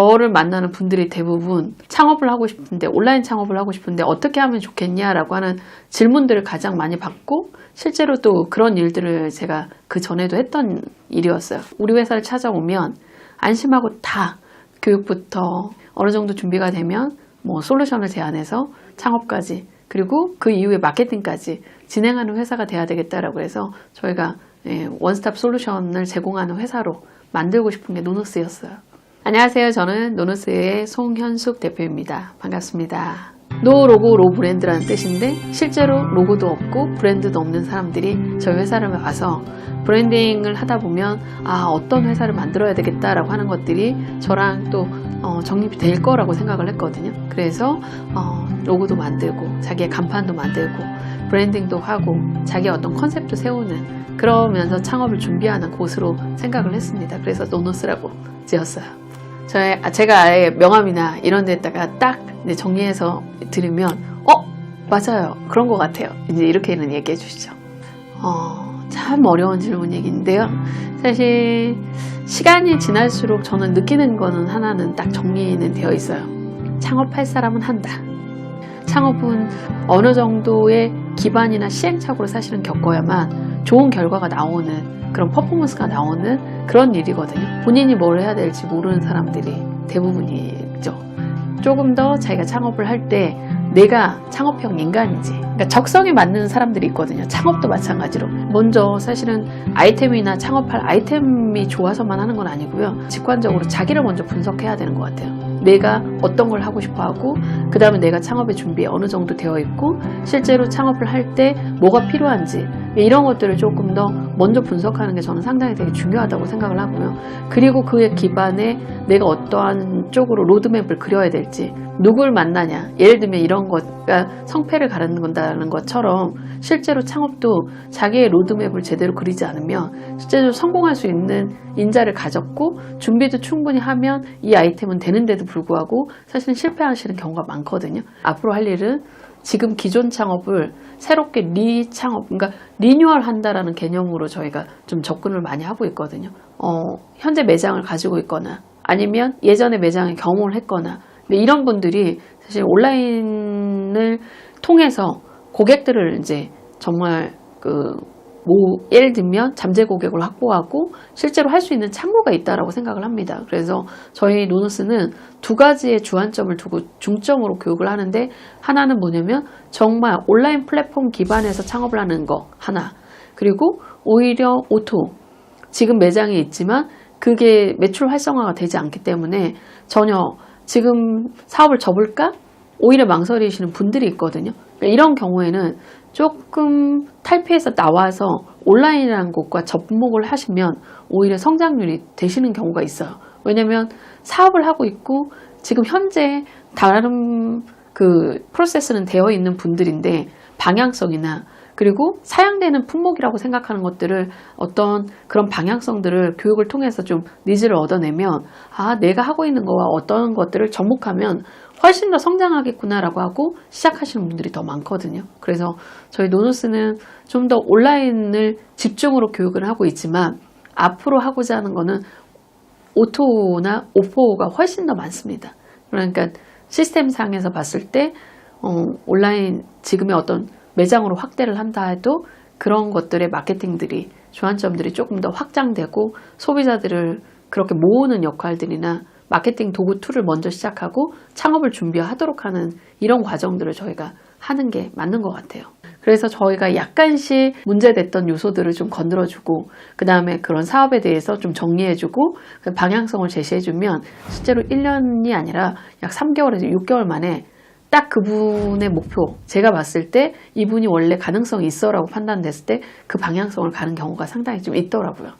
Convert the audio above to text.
저를 만나는 분들이 대부분 창업을 하고 싶은데 온라인 창업을 하고 싶은데 어떻게 하면 좋겠냐라고 하는 질문들을 가장 많이 받고 실제로 또 그런 일들을 제가 그 전에도 했던 일이었어요. 우리 회사를 찾아오면 안심하고 다 교육부터 어느 정도 준비가 되면 뭐 솔루션을 제안해서 창업까지 그리고 그 이후에 마케팅까지 진행하는 회사가 돼야 되겠다라고 해서 저희가 예, 원스톱 솔루션을 제공하는 회사로 만들고 싶은 게 노노스였어요. 안녕하세요. 저는 노노스의 송현숙 대표입니다. 반갑습니다. 노 로고 로 브랜드라는 뜻인데 실제로 로고도 없고 브랜드도 없는 사람들이 저희 회사를 와서 브랜딩을 하다 보면 아 어떤 회사를 만들어야 되겠다라고 하는 것들이 저랑 또 어, 정립이 될 거라고 생각을 했거든요. 그래서 어, 로고도 만들고 자기의 간판도 만들고 브랜딩도 하고 자기의 어떤 컨셉도 세우는 그러면서 창업을 준비하는 곳으로 생각을 했습니다. 그래서 노노스라고 지었어요. 저의, 아, 제가 아예 명함이나 이런 데다가 딱 정리해서 들으면, 어? 맞아요. 그런 것 같아요. 이제 이렇게는 얘기해 주시죠. 어, 참 어려운 질문이긴데요. 사실, 시간이 지날수록 저는 느끼는 거는 하나는 딱 정리는 되어 있어요. 창업할 사람은 한다. 창업은 어느 정도의 기반이나 시행착오를 사실은 겪어야만 좋은 결과가 나오는 그런 퍼포먼스가 나오는 그런 일이거든요. 본인이 뭘 해야 될지 모르는 사람들이 대부분이죠. 조금 더 자기가 창업을 할 때 내가 창업형 인간인지 그러니까 적성에 맞는 사람들이 있거든요. 창업도 마찬가지로 먼저 사실은 아이템이나 창업할 아이템이 좋아서만 하는 건 아니고요. 직관적으로 자기를 먼저 분석해야 되는 것 같아요. 내가 어떤 걸 하고 싶어 하고 그 다음에 내가 창업의 준비에 어느 정도 되어 있고 실제로 창업을 할 때 뭐가 필요한지 이런 것들을 조금 더 먼저 분석하는 게 저는 상당히 되게 중요하다고 생각을 하고요. 그리고 그에 기반에 내가 어떠한 쪽으로 로드맵을 그려야 될지 누굴 만나냐 예를 들면 이런 것가 성패를 가르는다는 것처럼 실제로 창업도 자기의 로드맵을 제대로 그리지 않으면 실제로 성공할 수 있는 인자를 가졌고 준비도 충분히 하면 이 아이템은 되는데도 불구하고 사실은 실패하시는 경우가 많거든요. 앞으로 할 일은 지금 기존 창업을 새롭게 리창업, 그러니까 리뉴얼 한다라는 개념으로 저희가 좀 접근을 많이 하고 있거든요. 어, 현재 매장을 가지고 있거나 아니면 예전에 매장에 경험을 했거나 이런 분들이 사실 온라인을 통해서 고객들을 이제 정말 그 뭐 예를 들면 잠재 고객을 확보하고 실제로 할 수 있는 창구가 있다라고 생각을 합니다. 그래서 저희 노노스는 두 가지의 주안점을 두고 중점으로 교육을 하는데 하나는 뭐냐면 정말 온라인 플랫폼 기반에서 창업을 하는 거 하나 그리고 오히려 오토 지금 매장에 있지만 그게 매출 활성화가 되지 않기 때문에 전혀 지금 사업을 접을까? 오히려 망설이시는 분들이 있거든요. 그러니까 이런 경우에는 조금 탈피해서 나와서 온라인이라는 곳과 접목을 하시면 오히려 성장률이 되시는 경우가 있어요. 왜냐면 사업을 하고 있고 지금 현재 다른 그 프로세스는 되어 있는 분들인데 방향성이나 그리고 사양되는 품목이라고 생각하는 것들을 어떤 그런 방향성들을 교육을 통해서 좀 니즈를 얻어내면 아 내가 하고 있는 거와 어떤 것들을 접목하면 훨씬 더 성장하겠구나라고 하고 시작하시는 분들이 더 많거든요. 그래서 저희 노노스는 좀 더 온라인을 집중으로 교육을 하고 있지만 앞으로 하고자 하는 거는 오토나 오포가 훨씬 더 많습니다. 그러니까 시스템상에서 봤을 때 어, 온라인 지금의 어떤 매장으로 확대를 한다 해도 그런 것들의 마케팅들이 주안점들이 조금 더 확장되고 소비자들을 그렇게 모으는 역할들이나 마케팅 도구 툴을 먼저 시작하고 창업을 준비하도록 하는 이런 과정들을 저희가 하는 게 맞는 것 같아요. 그래서 저희가 약간씩 문제됐던 요소들을 좀 건드려주고 그 다음에 그런 사업에 대해서 좀 정리해주고 그 방향성을 제시해주면 실제로 1년이 아니라 약 3개월에서 6개월 만에 딱 그분의 목표 제가 봤을 때 이분이 원래 가능성이 있어라고 판단됐을 때 그 방향성을 가는 경우가 상당히 좀 있더라고요.